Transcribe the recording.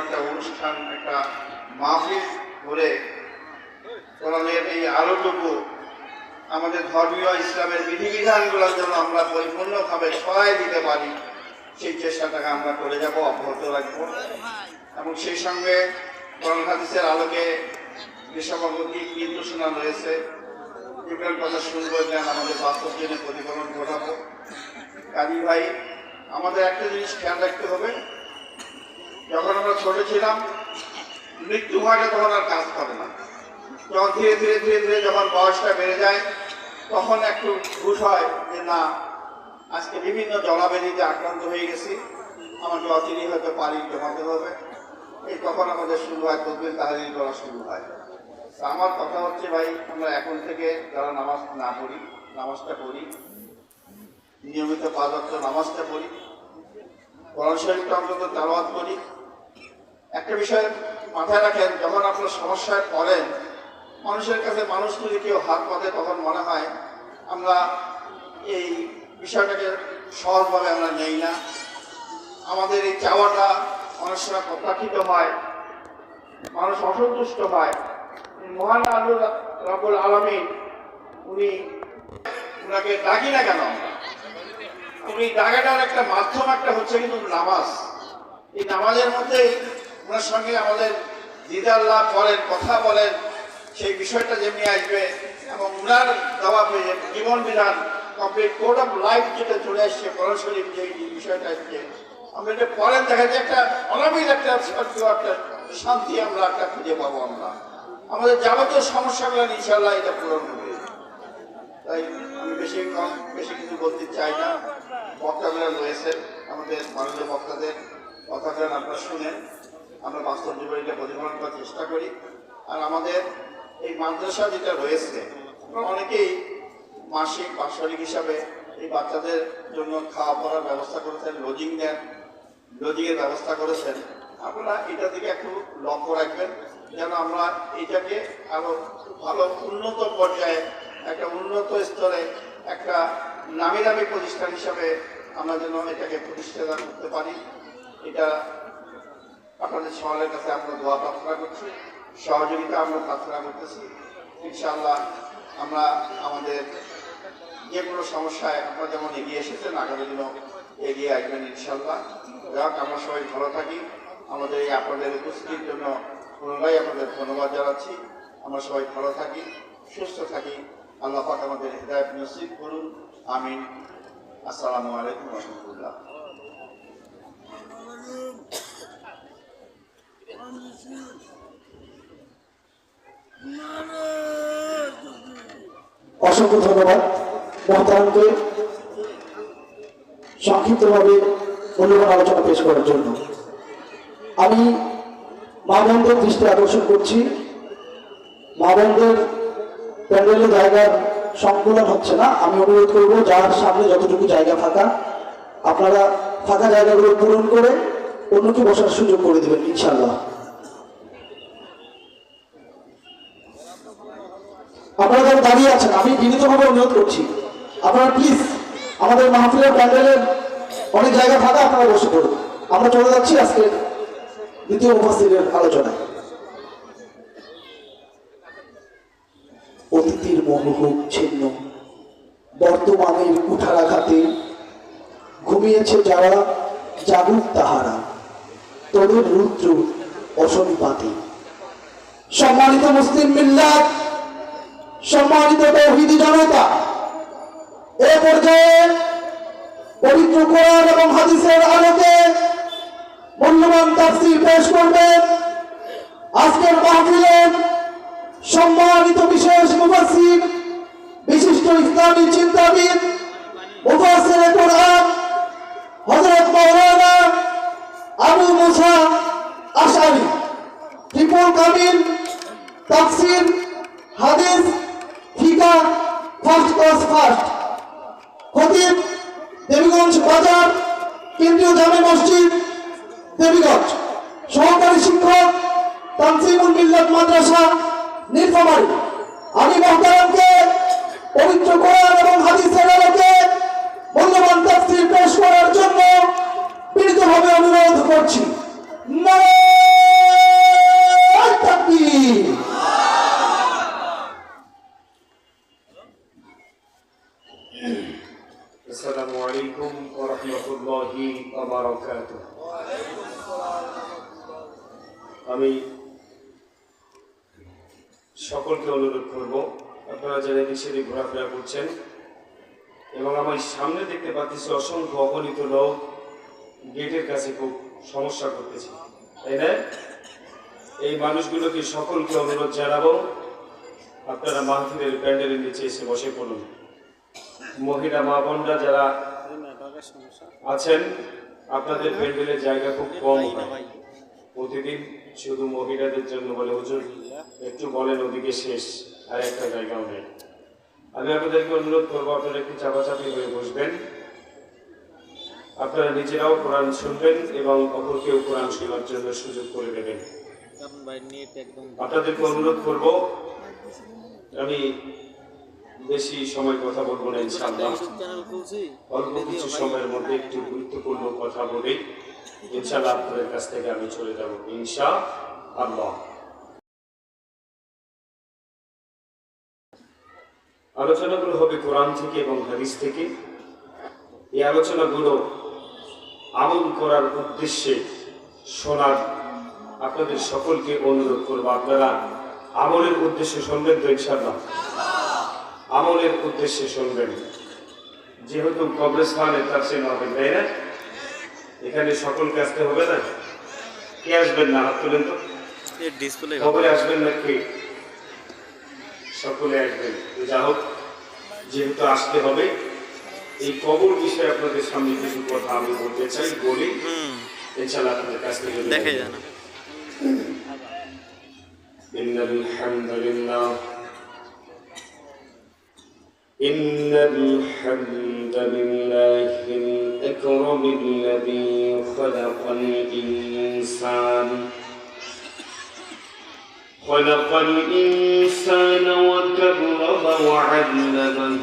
একটা অনুষ্ঠান, একটা মাহফিল করে কোরআনের এই আলোটুকু আমাদের ধর্মীয় ইসলামের বিধিবিধানগুলোর জন্য আমরা পরিপূর্ণভাবে সহায় দিতে পারি, সেই চেষ্টাটাকে আমরা করে যাব, অব্যাহত রাখব। এবং সেই সঙ্গে কোরআন আলোকে যে সকল দিক নির্দেশনা রয়েছে যেগুলোর কথা শুনব জ্ঞান আমাদের বাস্তব জন্য প্রতিফলন ঘটাবো। কাজী ভাই, আমাদের একটা জিনিস খেয়াল রাখতে হবে যখন আমরা ছোট ছিলাম, মৃত্যু হয়টা তখন আর কাজ করে না। যখন ধীরে ধীরে ধীরে ধীরে যখন বয়সটা বেড়ে যায়, তখন একটু ঘুষ হয় যে, না, আজকে বিভিন্ন জলাবেদিতে আক্রান্ত হয়ে গেছি। আমাকে অচিরেই হয়তো পানি জমাতে হবে। এই তখন আমাদের শুরু হয়, তদবির তাহারিল করা শুরু হয়। তা আমার কথা হচ্ছে, ভাই, আমরা এখন থেকে যারা নামাজ না পড়ি, নামাজটা পড়ি, নিয়মিত পাঁচ নামাজটা পড়ি, কোরআন অন্তত তালাওয়াত করি। একটা বিষয় মাথায় রাখেন, যখন আপনার সমস্যায় পড়েন, মানুষের কাছে মানুষ যদি কেউ হাত পাতে তখন মনে হয় আমরা এই বিষয়টাকে সহজভাবে আমরা নেই না। আমাদের এই চাওয়াটা অনেক সময় প্রত্যাখিত হয়, মানুষ অসন্তুষ্ট হয়। মহান আল্লু রবুল আলমিন, উনি ওনাকে ডাকি না কেন? উনি ডাকাটার একটা মাধ্যম একটা হচ্ছে কিন্তু নামাজ। এই নামাজের মধ্যেই ওনার সঙ্গে আমাদের দিদার লাভ করেন, কথা বলেন, সেই বিষয়টা যেমনি আসবে এবং উনার দেওয়া জীবন বিধান কমপ্লিট কোড অফ লাইফ যেটা চলে আসছে কোরআন শরীফ যে বিষয়টা আসছে। আমরা এটা পড়েন দেখা যায় একটা অনাবিল একটা একটা শান্তি আমরা একটা খুঁজে পাবো আমরা। আমাদের যাবতীয় সমস্যাগুলো ইনশাল্লাহ এটা পূরণ হবে। তাই আমি বেশি কম, বেশি কিছু বলতে চাই না। বক্তাগুলো রয়েছে আমাদের মাননীয় বক্তাদের কথাগুলো আপনারা শুনেন। আমরা বাস্তব জীবনীটা প্রতিফলন করার চেষ্টা করি। আর আমাদের এই মাদ্রাসা যেটা রয়েছে অনেকেই মাসিক, বাৎসরিক হিসাবে এই বাচ্চাদের জন্য খাওয়া পড়ার ব্যবস্থা করেছেন লজিং দেন লজিংয়ের ব্যবস্থা করেছেন। আপনারা এটা দিকে একটু লক্ষ্য রাখবেন, যেন আমরা এটাকে আরও ভালো উন্নত পর্যায়ে, একটা উন্নত স্তরে, একটা নামি দামি প্রতিষ্ঠান হিসাবে আমরা যেন এটাকে প্রতিষ্ঠা করতে পারি। এটা আপনাদের সবার কাছে আমরা দোয়া প্রার্থনা করছি, সহযোগিতা আমরা প্রার্থনা করতেছি। ইনশাআল্লাহ আমরা আমাদের যে কোনো সমস্যায় আপনারা যেমন এগিয়ে এসেছেন, আগামী দিনও এগিয়ে আসবেন ইনশাল্লাহ যাক আমরা সবাই ভালো থাকি। আমাদের এই আপনাদের উপস্থিতির জন্য পুনরায় আপনাদের ধন্যবাদ জানাচ্ছি। আমরা সবাই ভালো থাকি, সুস্থ থাকি। আল্লাহ পাক আমাদের হৃদায়ত নসিব করুন। আমিন। আসসালামু আলাইকুম রহমতুল্লাহ। অসংখ্য ধন্যবাদ মহতারামকে সংক্ষিপ্তভাবে মূল্যবান আলোচনা পেশ করার জন্য। আমি মা বোনদের দৃষ্টি আকর্ষণ করছি। মা বোনদের প্যান্ডেলের জায়গার সংকুলন হচ্ছে না। আমি অনুরোধ করব, যার সামনে যতটুকু জায়গা ফাঁকা, আপনারা ফাঁকা জায়গাগুলো পূরণ করে অন্যকে বসার সুযোগ করে দেবেন ইনশাল্লাহ আপনারা যারা দাঁড়িয়ে আছেন, আমি বিনীতভাবে অনুরোধ করছি, আপনারা প্লিজ আমাদের মাহফিলের প্যান্ডেলের অনেক জায়গা ফাঁকা, আপনারা বসে পড়ুন। আমরা চলে যাচ্ছি আজকে দ্বিতীয় উপস্থিতের আলোচনায়। অতীতের মনোভোগ ছিন্ন, বর্তমানের কুঠারাঘাতে ঘুমিয়েছে যারা, জাগুক তাহারা তোদের রুদ্র অশনিপাতে। সম্মানিত মুসলিম মিল্লাত সম্মানিত তৌহিদি জনতা, এ পর্যায়ে পবিত্র কোরআন এবং হাদিসের আলোকে মূল্যবান তাফসির পেশ করবেন। আজকের মাহফিলের সম্মানিত বিশেষ মুফাসসির বিশিষ্ট ইসলামী চিন্তাবিদ, মুফাসসির কোরআন ফার্স্ট। খতিব, দেবীগঞ্জ বাজার, কেন্দ্রীয় জামে মসজিদ, দেবীগঞ্জ। সহকারী শিক্ষক তানসিমুল মিল্লাত মাদ্রাসা নীলফামারী আমি মহতারামকে আসসালামু আলাইকুম ওয়া আমি সকলকে অনুরোধ করব, আপনারা যারা দেশের ঘোরাফেরা করছেন এবং আমার সামনে দেখতে পাচ্ছি অসংখ্য অগণিত লোক গেটের কাছে খুব সমস্যা করতেছে, তাই না? এই মানুষগুলোকে সকলকে অনুরোধ জানাব, আপনারা মাহফিলের প্যান্ডেলের নিচে এসে বসে পড়ুন। মহিলা মা বোনরা যারা আছেন আপনাদের প্যান্ডেলের জায়গা খুব কম প্রতিদিন শুধু মহিলাদের জন্য বলে হুজুর একটু বলেন ওদিকে শেষ আর একটা জায়গাও নেই। আমি আপনাদেরকে অনুরোধ করব আপনারা একটু চাপাচাপি হয়ে বসবেন। আপনারা নিজেরাও কোরআন শুনবেন এবং অপরকেও কোরআন শোনার জন্য সুযোগ করে দেবেন। আপনাদেরকে অনুরোধ করব আমি বেশি সময় কথা বলব না, ইনশাআল্লাহ। অল্প কিছু সময়ের মধ্যে একটু গুরুত্বপূর্ণ কথা বলি। ইনশাআল্লাহ আপনাদের কাছ থেকে আমি চলে যাব ইনশা আল্লাহ আলোচনাগুলো হবে কোরআন থেকে এবং হাদিস থেকে। এই আলোচনাগুলো আমল করার উদ্দেশ্যে শোনার আপনাদের সকলকে অনুরোধ করব। আপনারা আমলের উদ্দেশ্যে শুনবেন তো, ইনশাআল্লাহ। আমলের উদ্দেশ্যে শুনবেন যেহেতু কবরস্থানে তার সে হবে তাই না এখানে সকলকে আসতে হবে না কে আসবেন না হাত তুলেন তো এর ডিসপ্লে কবরে আসবেন না কে সকলে আসবেন তো যা হোক যেহেতু আসতে হবে এই কবর বিষয়ে আপনাদের সামনে কিছু কথা আমি বলতে চাই বলি হুম ইনশাআল্লাহ আপনাদের কাছ থেকে জেনে দেখাই নেব। যায় না إن الحمد لله إن الحمد لله الأكرم الذي خلق الإنسان خلق الإنسان وكرمه وعلمه